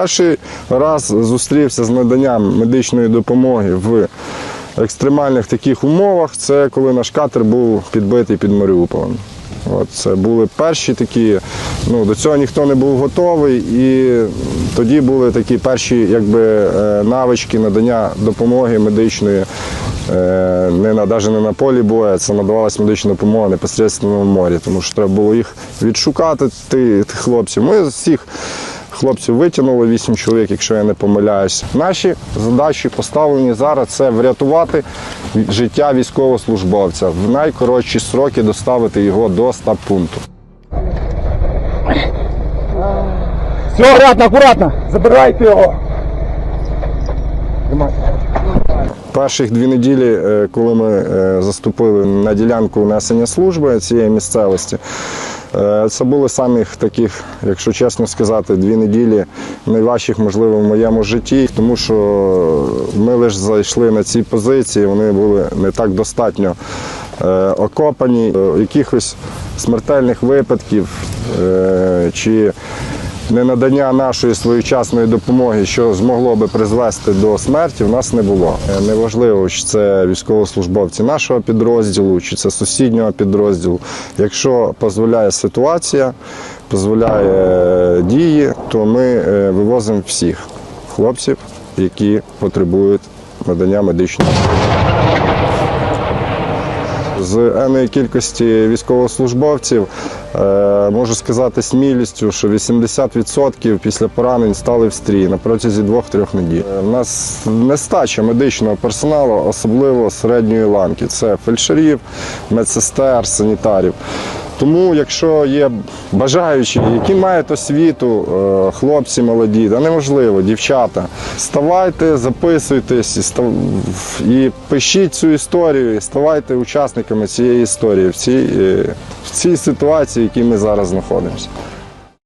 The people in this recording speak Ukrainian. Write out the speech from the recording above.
Перший раз зустрівся з наданням медичної допомоги в екстремальних таких умовах. Це коли наш катер був підбитий під Маріуполем. От, це були перші такі, ну, до цього ніхто не був готовий, і тоді були такі перші якби, е, навички надання допомоги медичної. е, Не на навіть не на полі бою, це надавалася медична допомога непосередньо в морі, тому що треба було їх відшукати, ти- тих хлопців. Ми всіх хлопців витягнули, вісім чоловік, якщо я не помиляюсь. Наші задачі поставлені зараз це врятувати життя військовослужбовця в найкоротші сроки доставити його до стаб пункту. Все, акуратно, акуратно. Забирайте його. Тримай. Перших дві неділі, е, коли ми е, заступили на ділянку несення служби цієї місцевості, е, це були самих таких, якщо чесно сказати, дві неділі найважчих, можливо, в моєму житті, тому що ми лише зайшли на ці позиції, вони були не так достатньо окопані, якихось смертельних випадків чи ненадання нашої своєчасної допомоги, що змогло би призвести до смерті, в нас не було. Е, Неважливо, чи це військовослужбовці нашого підрозділу, чи це сусіднього підрозділу. Якщо дозволяє ситуація, дозволяє дії, то ми е, вивозимо всіх хлопців, які потребують надання медичної. З енної кількості військовослужбовців можу сказати смілістю, що 80% після поранень стали в стрій на протязі 2-3 неділь. Е, У нас нестача медичного персоналу, особливо середньої ланки. Це фельдшерів, медсестер, санітарів. Тому, якщо є бажаючі, які мають освіту, е, хлопці молоді, да неможливо, дівчата, ставайте, записуйтесь і, пишіть цю історію, і ставайте учасниками цієї історії в цій, е, цій ситуації, в якій ми зараз знаходимося.